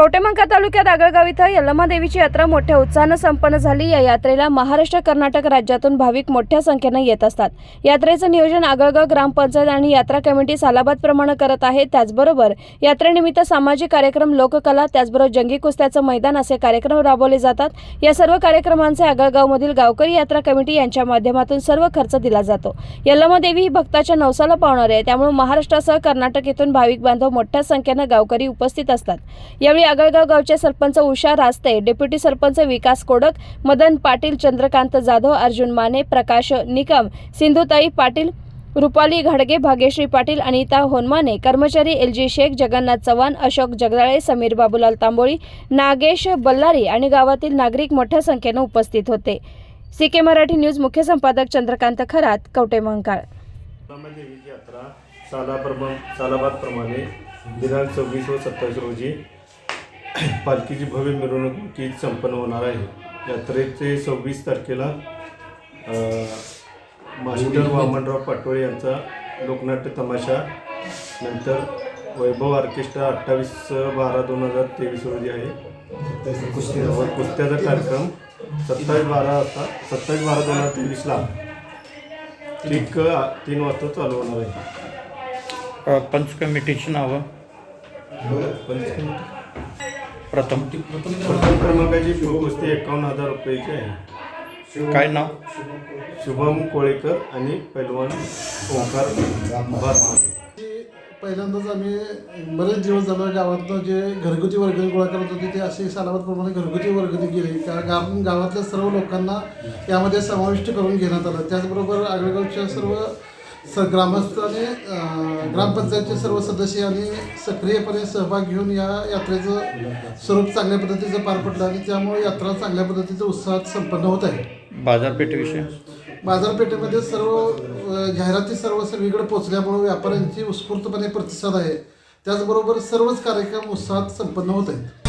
कवटेमंका तालुक्यात आगळगाव इथं यल्लमा देवीची यात्रा मोठ्या उत्साहानं संपन्न झाली. या यात्रेला महाराष्ट्र कर्नाटक राज्यातून भाविक मोठ्या संख्येनं येत असतात. यात्रेचं नियोजन आगळगाव ग्रामपंचायत आणि यात्रा कमिटी सालाबादप्रमाणे करत आहे. त्याचबरोबर यात्रेनिमित्त सामाजिक कार्यक्रम लोककला त्याचबरोबर जंगी कुस्त्याचं मैदान असे कार्यक्रम राबवले जातात. या सर्व कार्यक्रमांचे आगळगावमधील गावकरी यात्रा कमिटी यांच्या माध्यमातून सर्व खर्च दिला जातो. यल्लमा देवी ही भक्ताच्या नवसाला पावणारी आहे. त्यामुळे महाराष्ट्रासह कर्नाटक येथून भाविक बांधव मोठ्या संख्येनं गावकरी उपस्थित असतात. यावेळी आगळगाव गावचे सरपंच उषा रास्ते डेप्युटी सरपंच विकास कोडक मदन पाटील चंद्रकांत जाधव अर्जुन माने प्रकाश निकम सिंधुताई पाटील रुपाली घाडगे भाग्यश्री पाटील अनिता होनमाने कर्मचारी एल जी शेख जगन्नाथ चव्हाण अशोक जगदाळे समीर बाबूलाल तांबोळी नागेश बल्लारी आणि गावातील नागरिक मोठ्या संख्येनं उपस्थित होते. सी के मराठी न्यूज मुख्य संपादक चंद्रकांत खरात कवटे मंकाळ देवीची यात्रा सालाबादप्रमाणे दिनांक सव्वीस व सत्तावीस रोजी पालखीची भव्य मिरवणुकी संपन्न होणार आहे. यात्रेचे सव्वीस तारखेला मास्टर वामनराव पाटोळे यांचा लोकनाट्य तमाशा नंतर वैभव ऑर्केस्ट्रा अठ्ठावीस बारा दोन हजार तेवीस रोजी आहे. कुस्ती कुस्त्याचा कार्यक्रम सत्तावीस बारा वाजता सत्तावीस बारा दोन हजार तेवीसला ठीक तीन वाजता चालू होणार आहे. पंच कमिटीची नावं प्रथम. प्रथम क्रमांकाची कुस्ती एकावन्न हजार रुपयाची आहे. काय नाव? शुभम कोळेकर आणि पैलवान ओंकार पहिल्यांदाच आम्ही बरेच दिवस झालं गावातनं जे घरगुती वर्गणी गोळा करत होते ते असे सालाबादप्रमाणे घरगुती वर्गणी केली. का कारण गावातल्या सर्व लोकांना यामध्ये समाविष्ट करून घेण्यात आलं. त्याचबरोबर आगळगावच्या सर्व स ग्रामस्थांनी ग्रामपंचायतचे सर्व सदस्य यांनी सक्रियपणे सहभाग घेऊन या यात्रेचं स्वरूप चांगल्या पद्धतीचं पार पडलं आणि त्यामुळे यात्रा चांगल्या पद्धतीचं उत्साहात संपन्न होत आहे. बाजारपेठेविषयी? बाजारपेठेमध्ये सर्व जाहिराती सर्व सगळीकडे पोचल्यामुळे व्यापाऱ्यांची उत्स्फूर्तपणे प्रतिसाद आहे. त्याचबरोबर सर्वच कार्यक्रम उत्साहात संपन्न होत आहेत.